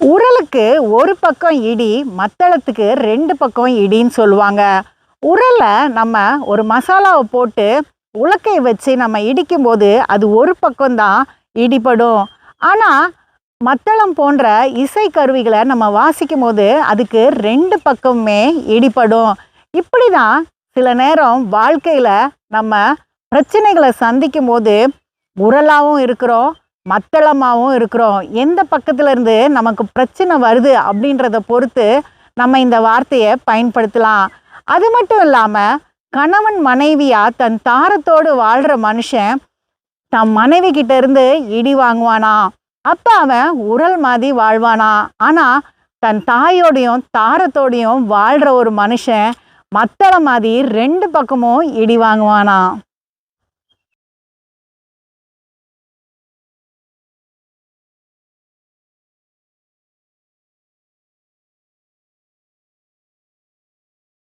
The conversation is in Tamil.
உரலுக்கு ஒரு பக்கம் இடி மத்தளத்துக்கு ரெண்டு பக்கம் இடின்னு சொல்லுவாங்க. உரலை நம்ம ஒரு மசாலாவை போட்டு உலக்கை வச்சு நம்ம இடிக்கும்போது அது ஒரு பக்கம்தான் இடிபடும். ஆனால் மத்தளம் போன்ற இசை கருவிகளை நம்ம வாசிக்கும் போது அதுக்கு ரெண்டு பக்கமுமே இடிபடும். இப்படி தான் சில நேரம் வாழ்க்கையில் நம்ம பிரச்சனைகளை சந்திக்கும் போது உரலாகவும் இருக்கிறோம் மத்தளமாகவும் இருக்கிறோம். எந்த பக்கத்துலேருந்து நமக்கு பிரச்சனை வருது அப்படின்றத பொறுத்து நம்ம இந்த வார்த்தையை பயன்படுத்தலாம். அது மட்டும் இல்லாமல் கணவன் மனைவியாக தன் தாரத்தோடு வாழ்கிற மனுஷன் தன் மனைவி கிட்ட இருந்து இடி வாங்குவானா? அப்போ அவன் உரல் மாதிரி வாழ்வானா? ஆனால் தன் தாயோடையும் தாரத்தோடையும் வாழ்கிற ஒரு மனுஷன் மத்தளம் மாதிரி ரெண்டு பக்கமும் இடி வாங்குவானா?